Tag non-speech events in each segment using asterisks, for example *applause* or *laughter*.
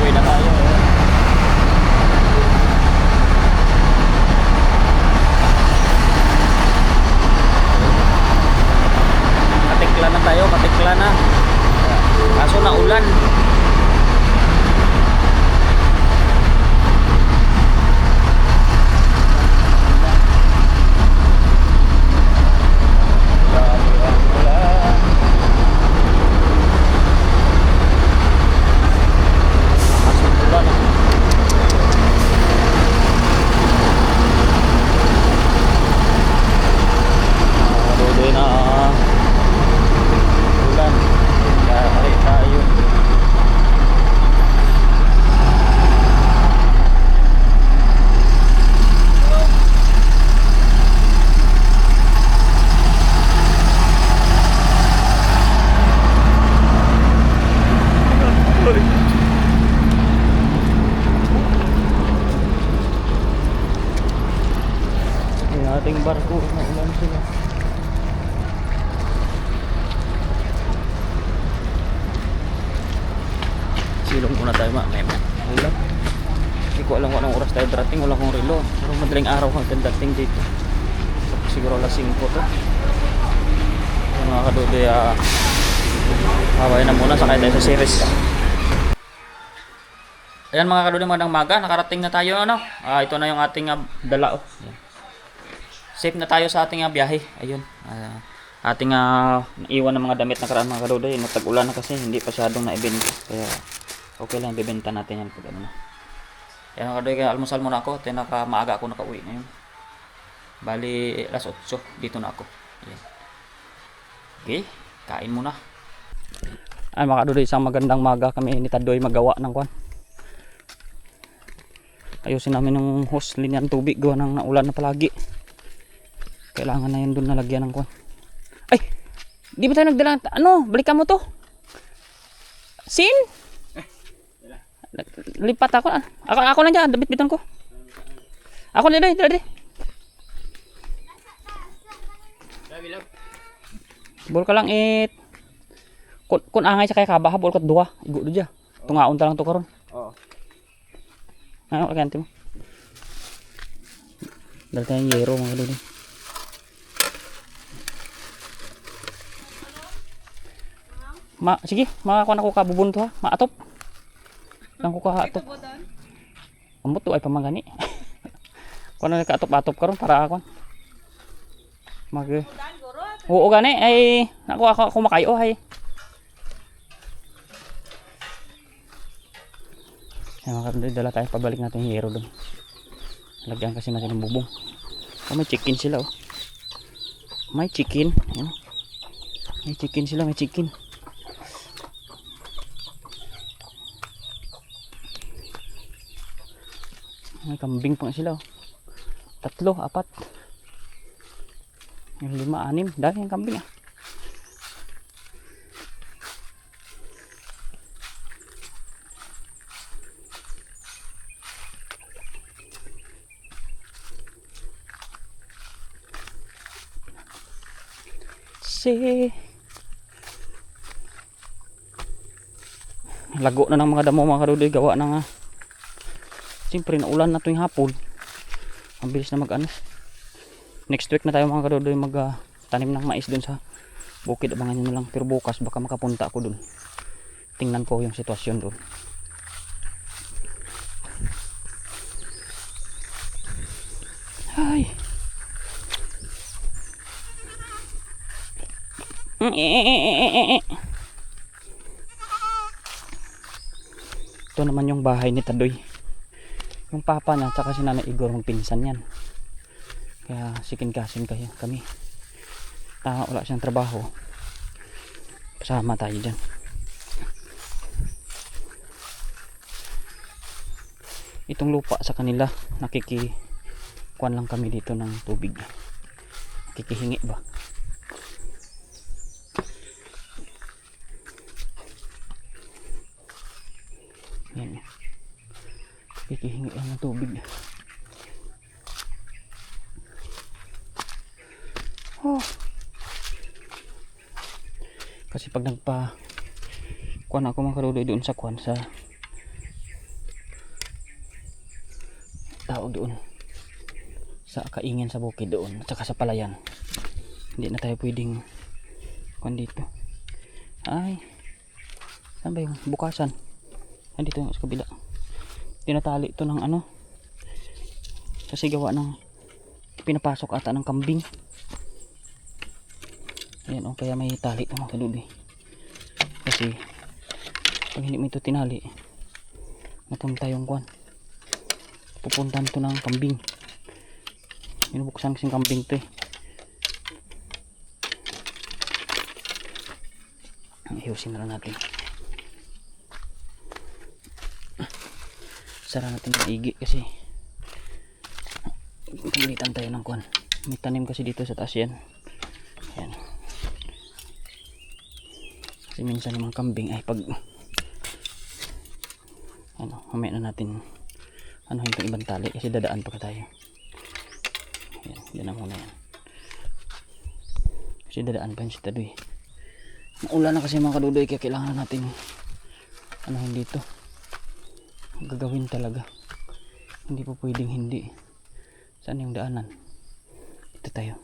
uwi na tayo. Katikla na tayo, katikla na. Kaso na ulan. Grabe ang ulan. Lakas ng ulan. ah. Maruloy na ulan. Kaya tayo. Yung ating barko, naulan sila. Silong muna tayo ma, may ulan. Hindi ko alam kung anong oras tayo darating, wala akong relo. Pero madaling araw hanggang dating dito. Siguro alas 5 to. Yung mga kadubi, ah, Habay na muna, sakay tayo sa series. Ayan mga kadubi, magandang maga. Nakarating na tayo, ano? Ah, ito na yung ating ah, dala, oh. Ayan. Safe na tayo sa ating ah, biyahe. Ayun. Ah, ating ah, iwan ng mga damit na karaan mga kadubi. Natag-ulan na kasi, hindi pasyadong na-event. Kaya, okay lang, bibenta natin yan pag ano na. Yan mga kaya almusal muna ako. At naka, maaga ako nakauwi ngayon. Bali, alas 8, dito na ako. Ayan. Okay, kain muna. Ay mga kaduloy, isang magandang maga kami ni Tadoy magawa ng kwan. Ayusin namin yung hose, linyan tubig, gawa ng naulan na palagi. Kailangan na yun doon nalagyan ng kwan. Ay! Di ba tayo nagdala? Ano? Balikan mo to? Sin? Lipat ako. ah. Ako, ako lang dyan, dabit-bitan ko. Ako na dali, dali. Bol ka lang it. Kun, kun angay sa kay kabaha bol kat duha. Igo do dia. Tungaon ta lang to karon. Oo. Ano ka mo? Dal tayong yero mga lulu. Ma, sige, makakuha na ko ka bubunto ha. Maatop. Nang ko ka atop. Ambot to ay pamangani. *laughs* Kuha na ka atop-atop karon para ako. Mag Oo gani ay ako ako ako makayo Yan mga kapatid, dala tayo pabalik natin yung hero doon. Lagyan kasi natin ng bubong. Oh, may chicken sila oh. May chicken. Yan. May chicken sila, may chicken. May kambing pa sila oh. Tatlo, apat. Yung lima, anim. Dami yung kambing ah. Si Lago na ng mga damo mga karudoy gawa na nga. Siyempre naulan na tuwing hapon. Ang bilis na mag ano. Next week na tayo mga karudoy mag ah, tanim ng mais dun sa bukid abangan nyo na lang pero bukas baka makapunta ako dun. Tingnan ko yung sitwasyon dun. Ay. *laughs* Ito naman yung bahay ni Tadoy. Yung papa niya at si Nanay Igor magpinsan yan. Kaya sikin-kasin kayo kami. Tama wala siyang trabaho. Kasama tayo dyan. Itong lupa sa kanila nakiki kuan lang kami dito ng tubig. Nakikihingi ba? Yan. Kikihingi lang ng tubig. Oh. Kasi pag nagpa kuan ako mga kaluloy doon sa kuan sa tao doon sa kaingin sa bukid doon at saka sa palayan hindi na tayo pwedeng kung dito ay saan ba yung bukasan andito yung sa kabila. Tinatali ito ng ano kasi gawa ng pinapasok ata ng kambing. Ayan o kaya may tali ito mga kaduloy kasi pag hindi mo ito tinali napunta yung kwan. Pupuntahan to ng kambing. Binubuksan kasing kambing to eh. Ayusin na lang natin sara natin yung igi kasi pilitan tayo ng kwan may tanim kasi dito sa taas yan. Yan kasi minsan yung mga kambing ay pag ano mamaya na natin ano yung ibang tali kasi dadaan pa ka tayo. Yan yan na muna yan. Kasi dadaan pa yun si Tadoy Naulan na kasi mga kadudoy kaya kailangan na natin ano dito gagawin talaga. Hindi po pwedeng hindi. Saan yung daanan? Dito tayo.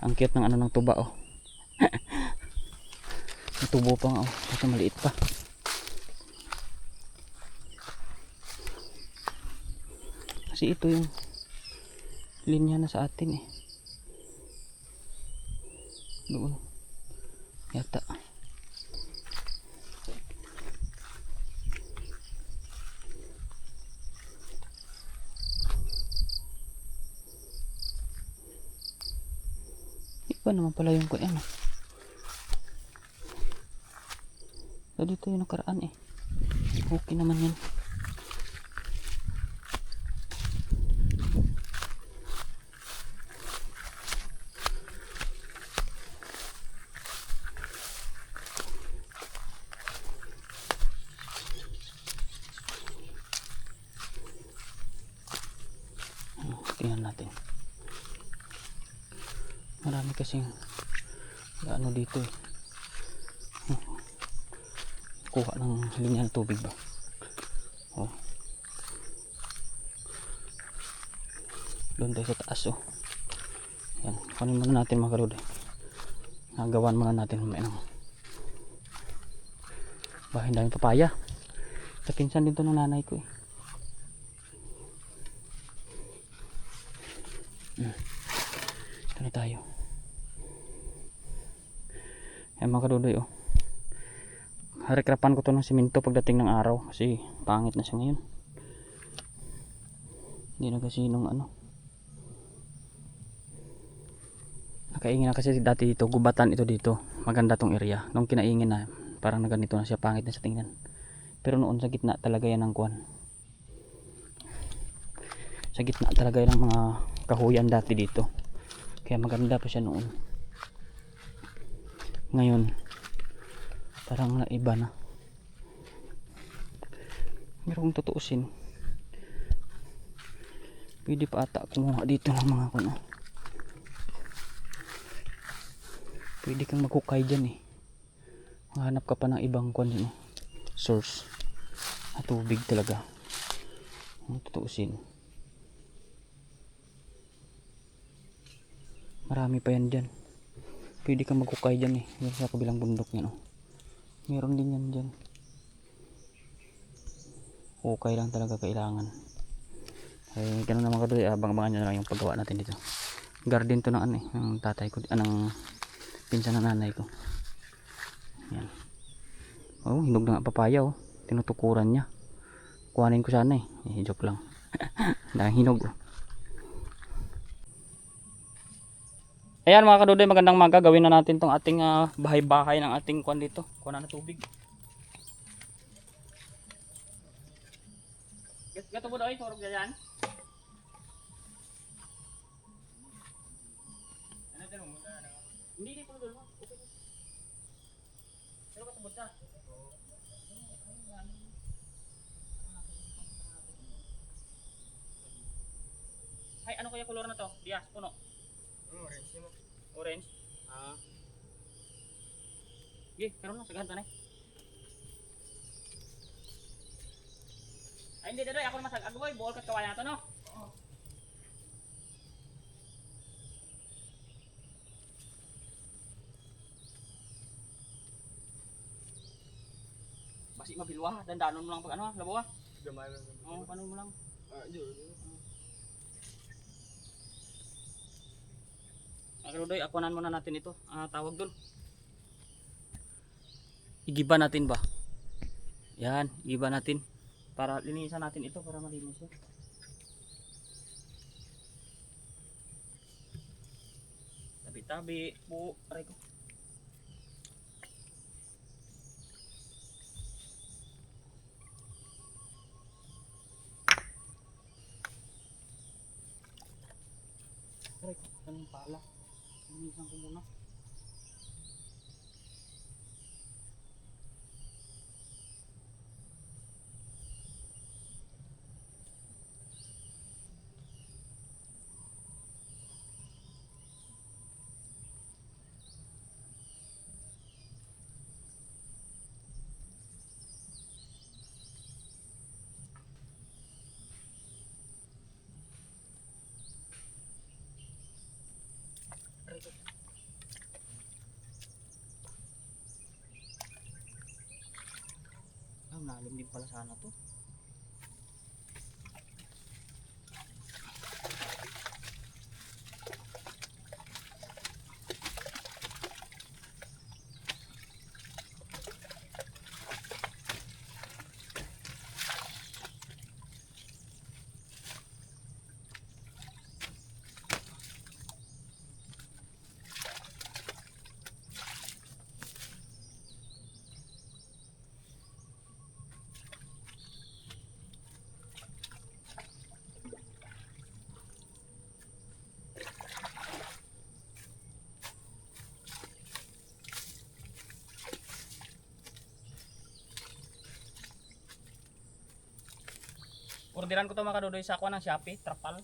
Ang cute ng ano ng tuba oh. *laughs* Tubo pa nga oh. Kasi maliit pa. Kasi ito yung linya na sa atin eh. Doon. Yata iba naman pala yung kung ano so dito yung nakaraan eh. Okay naman yan tingnan natin marami kasing ano dito eh. Kuha ng linya ng tubig ba? Oh. Doon tayo sa taas oh. Yan. Kunin muna natin mga karod nagawan muna natin mamaya ng bahay dami papaya. Sa pinsan dito ng nanay ko eh Na tayo. Ayan mga kadudoy oh. Rekrapan ko to ng simento pagdating ng araw kasi pangit na siya ngayon. Hindi na kasi nung ano. Nakaingin na kasi dati dito, gubatan ito dito. Maganda tong area. Nung kinaingin na, parang na ganito na siya, pangit na sa tingnan. Pero noon sa gitna talaga yan ng kwan. Sa gitna talaga yan ng mga kahuyan dati dito. Kaya maganda pa siya noon. Ngayon, parang naiba na. Pero kung tutuusin, pwede pa ata kumuha dito ng mga kuno. Pwede kang magkukay dyan eh. Mahanap ka pa ng ibang yun, oh, source na tubig talaga. Kung tutuusin. Marami pa yan dyan. Pwede kang magkukay dyan eh. Yan sa kabilang bundok yan oh. Meron din yan dyan. Hukay lang talaga kailangan. Ay, ganun naman kadoy. Abang-abangan nyo na lang yung paggawa natin dito. Garden to ng ano eh. Ng tatay ko. Anong pinsan ng nanay ko. Yan. Oh, hinog na nga papaya oh. Tinutukuran niya. Kuhanin ko sana eh. eh joke lang. *laughs* Dahil hinog oh. Ayan mga kadudoy, magandang maga. Gawin na natin tong ating ah, bahay-bahay ng ating kwan dito. Kuha na tubig. Gato mo doy, sorok yan. Hindi di ko. Okay. Pero kasabot ka. Ay, ano kaya kulor na to? Dias, puno. Orange. Ah, Sige, karon lang saghan tanay. Ay Ay, hindi, Dodoy. Ako naman sa agaboy. Buol ka kawayan nato, no? Basi mabilwa. Dandanon mo lang pag ano? Labo, ha? Gamay lang. Oo, paano mo lang. Ah, yun. Mga Dodoy, akunan muna natin ito. Ah, tawag dun. Igiba natin ba? Yan, igiba natin. Para linisan natin ito para malinis siya. Tabi-tabi po. Aray ko. Aray ko, anong pala? Linisan ko muna. Aray malalim din pala sana to. Orderan ko to mga kadudoy sa ako ng Shopee, trapal.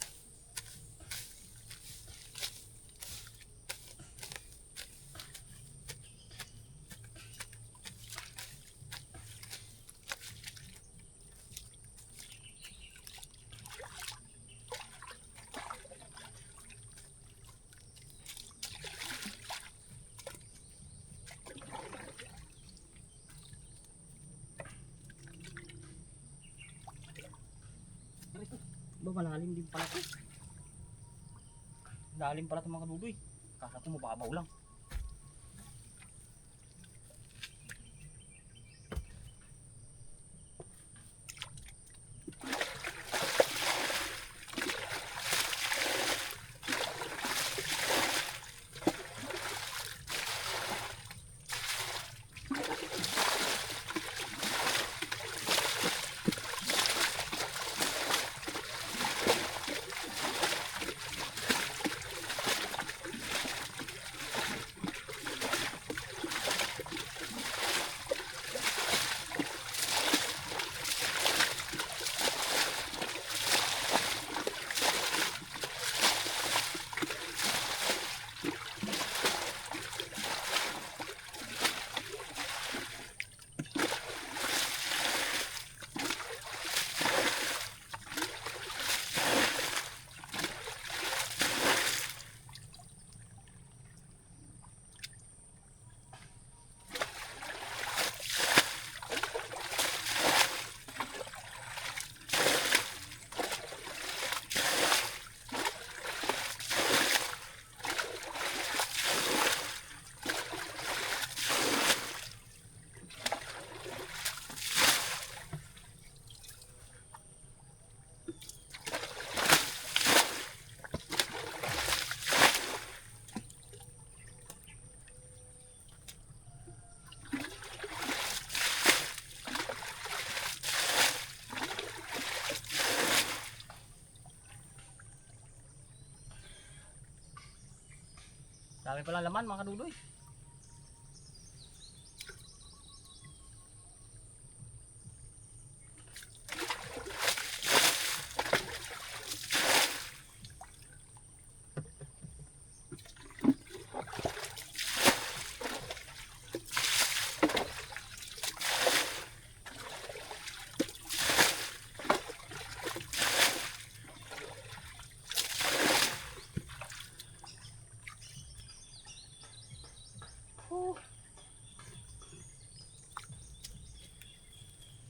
Malalim din pala to. Lalim pala itong mga kadudoy. Kala ko mababaw lang. Dami pala laman mga kadudoy.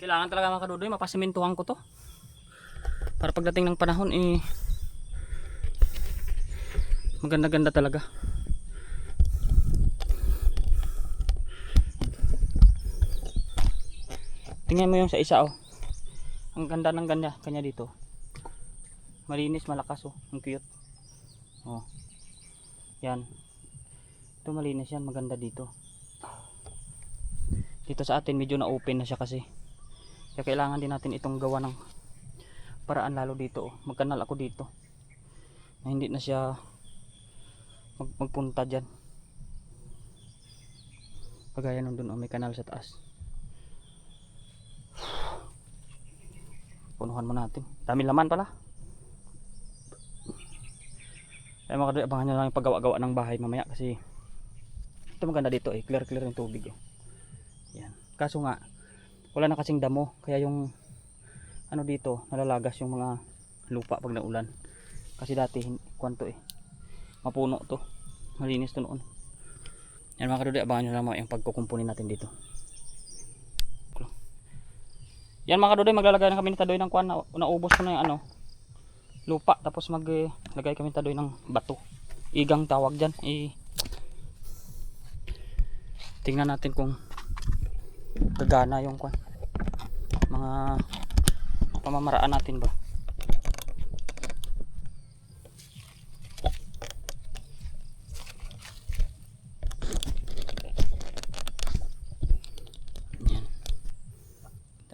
Kailangan talaga mga kadudoy, mapasimintuhan ko to. Para pagdating ng panahon, eh, maganda-ganda talaga. Tingnan mo yung sa isa oh. Ang ganda ng ganda kanya dito. Malinis, malakas oh. Ang cute. Oh. Yan. Ito malinis yan, maganda dito. Dito sa atin medyo na open na siya kasi. Kaya kailangan din natin itong gawa ng paraan lalo dito oh. Magkanal ako dito. Na hindi na siya mag magpunta dyan. Pagaya nung dun oh, may kanal sa taas. Punuhan mo natin. Dami laman pala. Kaya mga kadoy, abangan nyo lang yung paggawa-gawa ng bahay mamaya kasi ito maganda dito eh. Clear-clear yung tubig oh. Yan. Kaso nga, wala na kasing damo. Kaya yung ano dito, nalalagas yung mga lupa pag naulan. Kasi dati, kwanto eh. Mapuno to. Malinis to noon. Yan mga kadoy, abangan nyo lang yung pagkukumpunin natin dito. Yan mga kadoy, maglalagay na kami ni Tadoy ng kwan. Na, naubos ko na yung ano, lupa. Tapos maglagay kami Tadoy ng bato. Igang tawag dyan. I, tingnan natin kung gagana yung kwan. Mga pamamaraan natin ba. Yan.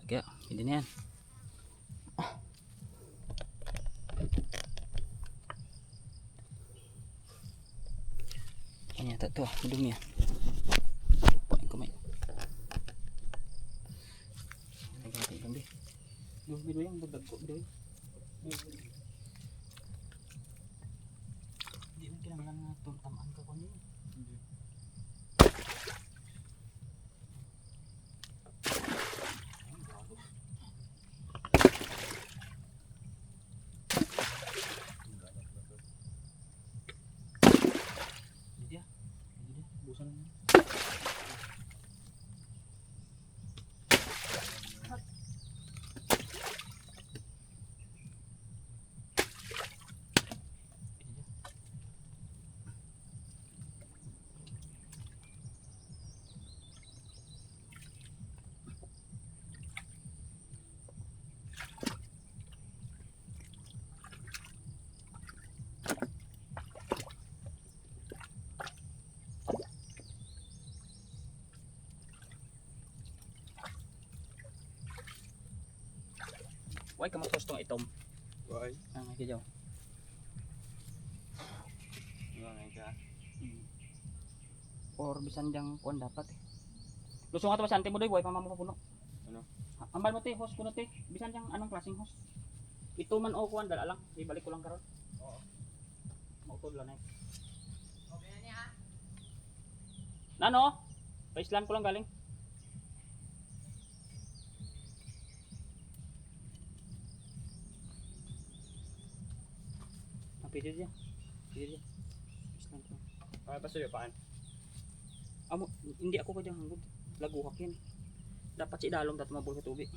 Kaya, hindi na yan. Yata ito ah, madumi ah. Pain ko may. Lagyan natin yung bi. Yung bilo yung budag ko, bilo Why ka magtos tong itom? Why? Ah, may kidyaw. Nga ka. Hmm. Or bisan diyang kuan dapat eh. Lusong ato sa mo doy, why pa mamo puno. Ano? Ambal mo te, host kuno te. Bisan diyang anong klaseng host? Ito man o kuan dala lang, ibalik ko lang karon. Oo. Mautod lang eh. Okay na niya. Nano? Pa-islam ko lang galing. Ah, pwede diya. Pwede diya. Islam ko. Ay, pa sa'yo, paan? Amo, hindi ako kadyang hanggod. Laguhak yan. Dapat si idalong dapat mabuhay sa tubig.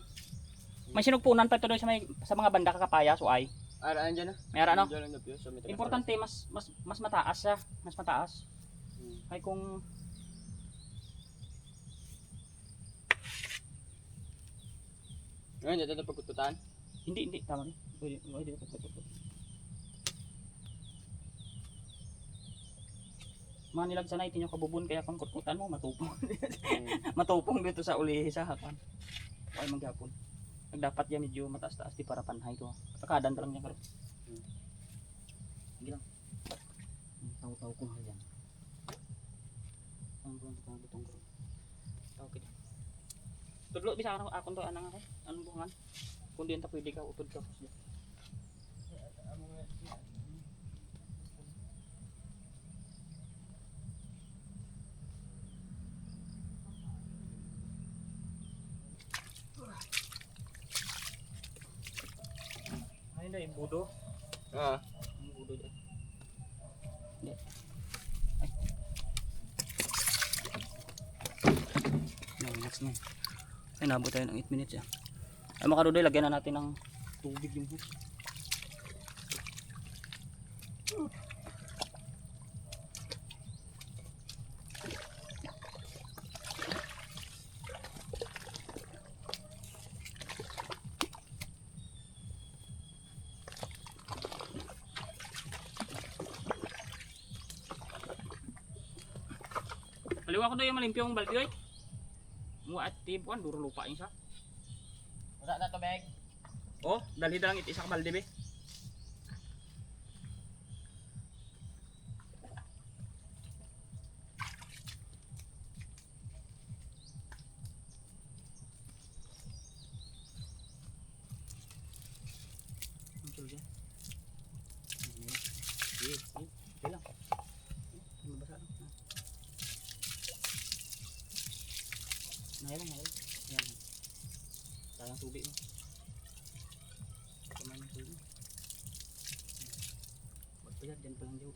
May sinugpunan pa ito doon sa, may, sa mga banda kakapaya, so ay. Ah, ano dyan na? May ara no? Na Importante, mas, mas, mas mataas siya. Mas mataas. Hmm. Ay kung Ngayon, dito na pagkututan. hindi, hindi, tama rin. Pwede, pwede, pwede, pwede, Mga nilag sanay, tinyo kabubun, kaya kung kutkutan mo, matupong. *laughs* matupong dito sa ulihi sa hakan. Ay maghapon. Nagdapat yan medyo mataas-taas di para panhay to. Pagkadan pa lang niya karon. Hmm. Sige lang. Taw-taw ko nga yan. Ang buwan ka butong ko. Taw kita. Tudlo bisa ako akon to anang ako. Anong buhangan? Kung di enta pwede ka utod ka. Ay, hindi, budo. Ah, Ang budo dyan. Hindi. Ay. No, next na. Ay, nabot tayo ng 8 minutes ah. Ay mga kadudoy, lagyan na natin ng tubig yung hose. Kaliwa ko doon yung malimpyo yung balde oy. Mo at tibuan duro lupa yun siya. Wala na to, Beg. Oh, dalhi lang iti isa ka balde be. Ang sul dyan. Sige, sige. Okay lang. Mabasa lang. Ah. Ngayon, ngayon. Yan. Sayang tubig mo. Kumain ng tubig. Ba't pa yan? Diyan pa lang daw.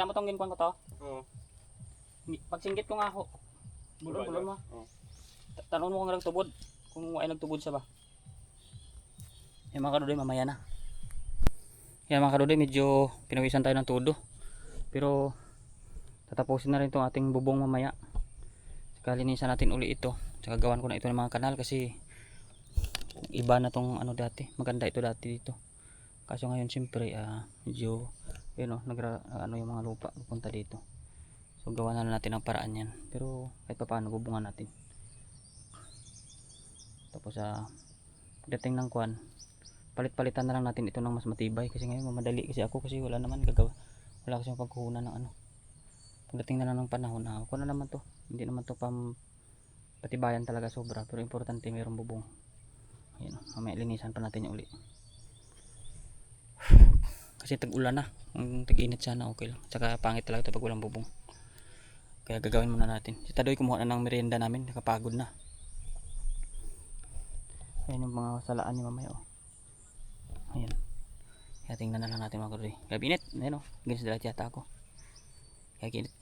Kita mo tong ginkuan ko to? Oo. Pag singgit ko nga ako. Bulon, bulon mo. Oo. Ta- Tanong mo kung nagtubod. Kung ay nagtubod sa ba. Yan mga kadudoy, mamaya na. Yan mga kadudoy, medyo pinawisan tayo ng todo. Pero tatapusin na rin itong ating bubong mamaya. Saka linisan natin uli ito. Saka gawan ko na ito ng mga kanal kasi iba na tong ano dati. Maganda ito dati dito. Kaso ngayon siyempre ah, medyo yun oh, nagra, ano yung mga lupa pupunta dito. So gawa na natin ang paraan yan. Pero kahit pa paano bubungan natin. Tapos sa pagdating ng kwan, palit-palitan na lang natin ito ng mas matibay kasi ngayon mamadali kasi ako kasi wala naman gagawa. Wala kasi pagkuhunan ng ano. Pagdating na lang ng panahon na ako na naman to. Hindi naman to pam patibayan talaga sobra pero importante mayroong bubong. Ayun, mamaya linisan pa natin yung uli. *sighs* Kasi tag-ulan na. Kung tag-init sana okay lang. Tsaka pangit talaga ito pag walang bubong. Kaya gagawin muna natin. Si Tadoy kumuha na ng merienda namin. Nakapagod na. Ayan yung mga salaan ni mamaya oh. Ayan. Kaya tingnan na lang natin mga kuroy. Kaya binit. Ayan oh. Ginis dala yata ako. Kaya kinit.